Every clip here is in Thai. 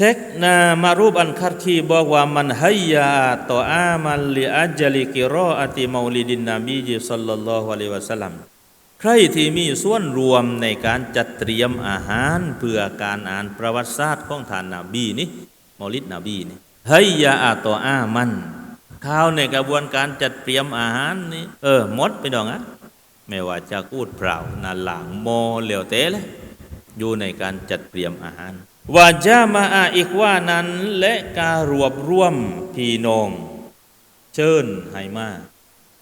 เช็คนามารูปอันคัดคีบอกว่ามันให้ยาต่ออามันลิอัจลิกิรออติมาลิดินนบีจิสัลลัลลอฮุอะลัยฮิวะสัลลัมใครที่มีส่วนรวมในการจัดเตรียมอาหารเพื่อการอ่านประวัติศาสตร์ของท่านนาบีนี่มอลิดนบีนี่ให้ยาต่ออามันข้าวในกระบวนการจัดเตรียมอาหารนี่เออหมดไปดองอะไม่ว่าจะกูดเปล่านาหลังโมเหลวเตะเลยอยู่ในการจัดเตรียมอาหาร วาจามาอาอีกว่านั้นและการรวบรวมพี่น้อง เชิญให้มา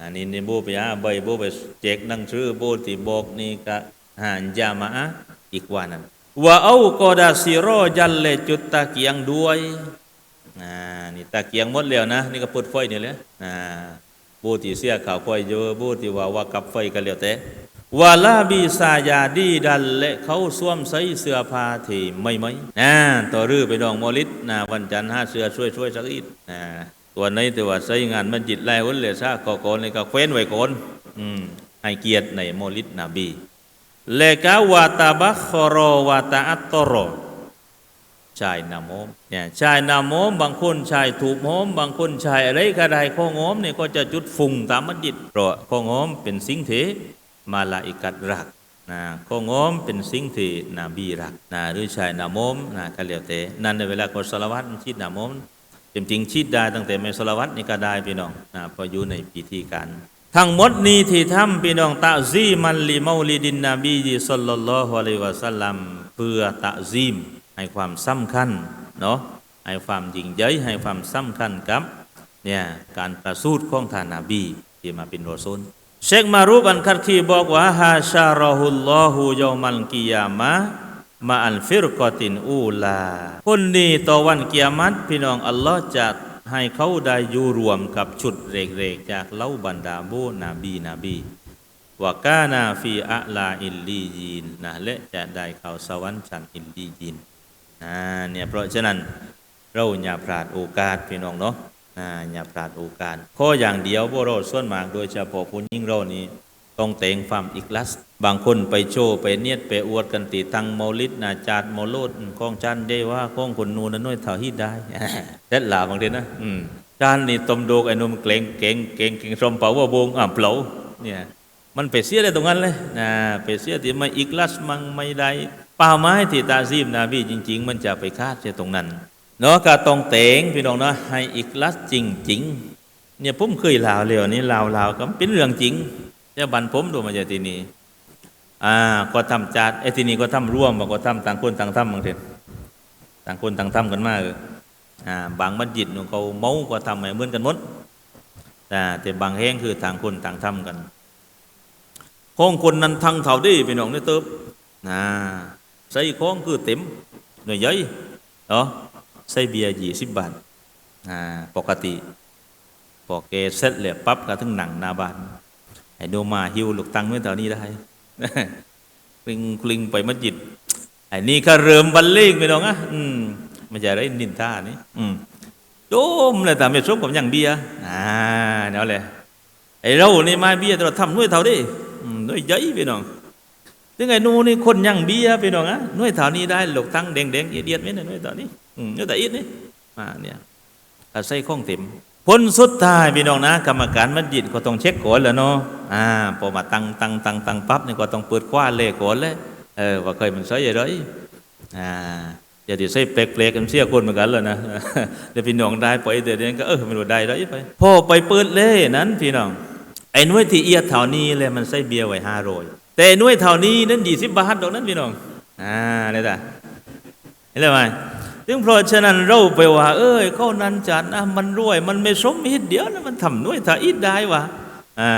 อันนี้นี่โบไปอาใบโบไปเจกนังชื่อโบติบอกนี่กะหานจามาอาอีกว่านั้นว่าเอากอดาซิโรจันเลจุดตะเกียงด้วยอ่านี่ตะเกียงหมดแล้วนะ นี่ก็เปิดไฟนี่แหละอ่าโบติเสียข่าวไฟเยอะโบติว่าว่ากับไฟกันแล้วแต่ วาลาบีซายาดีดันและเขาสวมใส่เสื้อผ้าที่ไม่ไหมนะต่อรื้อไปดองมอลิดนะวันจันทร์ห้าเสื้อช่วยช่วยสักอีกนะตัวนี้แต่ว่าใส่งานมันจิตไล่วันเลยซะก่อก่อนเลยก็เคว้นไว้ก่อนอืมให้เกียรติในมอลิดนบีเลกาวาตาบัคโรวาตาอัตโตโรชายนามมเนี่ยชายนามมบางคนชายถูกโมมบางคนชายอะไรก็ได้ข้องอมเนี่ยก็จะจุดฝุ่งตามมัสยิดเพราะข้องอมเป็นสิ่งเท มาลาอิกัดรักนะข้องมเป็นสิ่งที่นบีรักนะหรือชายนามมนะก็แล้วแต่นั่นในเวลาก็สละวัตชีดนามมจริงๆชีดได้ตั้งแต่ไม่สละวัตนี่ก็ได้พี่น้องนะพออยู่ในพิธีการทั้งหมดนี้ที่ทำพี่น้องตะซีมันลิมาลิดินนบีสัลลัลลอฮุอะลัยวะสัลลัมเพื่อตะซีมให้ความสำคัญเนาะให้ความยิ่งใหญ่ให้ความสำคัญกับเนี่ยการประสูติของท่านนบีที่มาเป็นรอซูล เชคมารูบันคัดคีบอกว่าฮาชารอฮุลลอฮูยอมัลกิยามะมาอันฟิรกอตินอูลาคนนี้ต่อวันเกิยามัตพี่น้องอัลลอฮ์จะให้เขาได้อยู่รวมกับชุดเรกๆ จากเล่าบรรดาโบนาบีนาบีวากานาฟีอะลาอิลลียีนนะและจะได้เข้าสวรรค์ชั้นอิลลียีนอ่าเนี่ยเพราะฉะนั้นเราอย่าพลาดโอกาสพี่น้องเนาะ อ่าอย่าพลาดโอกาสข้ออย่างเดียวพวกเราส่วนมากโดยเฉพาะผู้ยิ่งเรานี้ ต้องเต่งความอิกลัส บางคนไปโชว์ไปเนียดไปอวดกันติตังเมลิดนาจาดเมโลดของจันได้ว่าของคนนูนนน้อยเท่าฮิดได้เด็ดหลาบางทีนะอืมจานนี่ตมโดกไอ้นุ่มเกรงเก่งเก่งเก่งสมเป่าว่าบงอะเปล่าเนี่ยมันไปเสียได้ตรงนั้นเลยนะไปเสียที่ไม่อิกลัสมังไม่ได้เป้าหมายที่ตาซีมนาบีจริง ๆ มันจะไปคาดเสียตรงนั้น เนาะกาตองเตงพี่น้องเนาะให้อีกลัสจริงจริงเนี่ยผมเคยลาวเร็วนี้ลาวลาวก็เป็นเรื่องจริงแต่บันผมดูมาจากที่นี่อ่าก็ทำจัดไอ้ที่นี่ก็ทำร่วมบางก็ทำต่างคนต่างทำบางทีต่างคนต่างทำกันมากอ่าบางมัสยิดนู่นเขาเมาก็ทำเหมือนกันหมดแต่แต่บางแห่งคือต่างคนต่างทำกันของคนนั้นทั้งเท่าดีพี่น้องนี่เติบนะใส่ของคือเต็มหน่วยใหญ่เนาะ ใส่เบียร์ยี่สิบบาทอ่าปกติพอเกเสร็จแล้วปั๊บก็ถึงหนังนาบานไอ้โนมาฮิวลูกตังเมื่อตอนนี้ได้กลิงกลิงไปมัสยิดไอ้นี่ก็เริ่มบันเลงไปน้องอะอืมมันจะได้นินท่านี่อืมโจมเลยแต่ไม่ชกกับอย่างเบียร์อ่าเนาะเลยไอ้เรานี่มาเบียร์เราทำด้วยเท่าดิด้วยยัยไปน้องถึงไอ้นูนี่คนยังเบียร์ไปน้องอะด้วยเท่านี้ได้หลกตังแดงแดงเอียดๆไหมเนี่ยด้วยเท่านี้ อืมแต่อีกนี่มาเนี่ยใส่ข้องเต็มผลสุดท้ายพี่น้องนะ กรรมการมัสยิดก็ต้องเช็คก่อนแล้วเนาะอ่าพอมาตั้งตั้งตั้งตั้งปั๊บนี่ก็ต้องเปิดคว้าเลขก่อนเลยเออว่าเคยมันใส่ยังไงอ่าอย่าติใส่เปลกๆกันเสียคนเหมือนกันเลยนะเดี๋ยวพี่น้องได้ไปเดี๋ยวนี้ก็เออไม่รู้ได้ไรไปพอไปเปิดเล่นั้นพี่น้องไอ้น้ยที่เอียดเท่านี้เลยมันใส่เบียร์ไว้ห้าโรยแต่น้ยเท่านี้นั้นยี่สิบบาทดอกนั้นพี่น้องอ่าเนี่ยจ้ะเห็นไหม ถึงเพราะฉะนั้นเราไปว่า เอ้ยเขานั้นจัดนะมันรวย มันไม่สมหิตเดียวนะมันทำน้วยถ้าอิดได้วะอ่า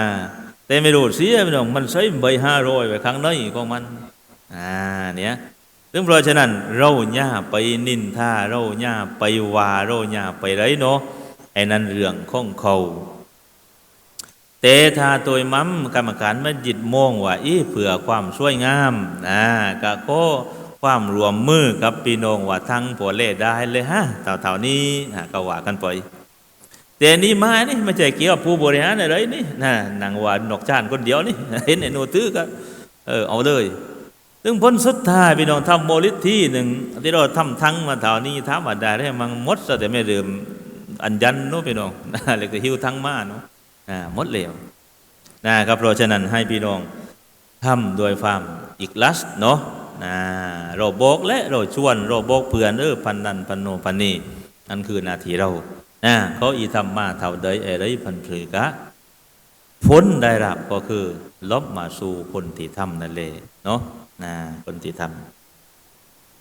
แต่ไม่รู้เสียพี่น้องมันใช้ใบห้าร้อยไว้ข้างในของมันอ่าเนี่ยถึงเพราะฉะนั้นเราอย่าไปนินทาเราอย่าไปว่าเราอย่าไปไรเนาะไอ้นั่นเรื่องของเขาแต่ถ้าตัวมั่มกรรมการมัสยิดมองว่าอีเผื่อความสวยงามนะก็โค ความรวมมือกับพี่น้องว่าทั้งผัวเล่ได้เลยฮะเท่าๆนี้ก็ว่ากันไปแต่นี่มานี่ไม่ใช่เกี่ยวกับผู้บริหารอะไรนี่นะนางว่านกชาติคนเดียวนี่ เห็นไอ้โนตื้อก็เออเอาเลยซึ่งผลสุดท้ายพี่น้องทำโมลิที่หนึ่งที่เราทำทั้งมาเท่านี้ถามาได้ได้มังมดซะแต่ไม่เดิมอันยันนาะพี่น้องเรียกว่าหิวทั้งมาเนาะอ่าหมดแล้วนะครับเพราะฉะนั้นให้พี่น้องทำโดยความอีกลัสเนาะ นะเราบกและเราชวนเราบกเพื่อนเออพันนันพันโนพันนีนั่นคือนาทีเรานะเขาอีทำมาเท่าใดเอไรพันเพลกะผลได้รับก็คือลบมาสู่คนที่ทำนั่นเลยเนาะนะคนที่ทำ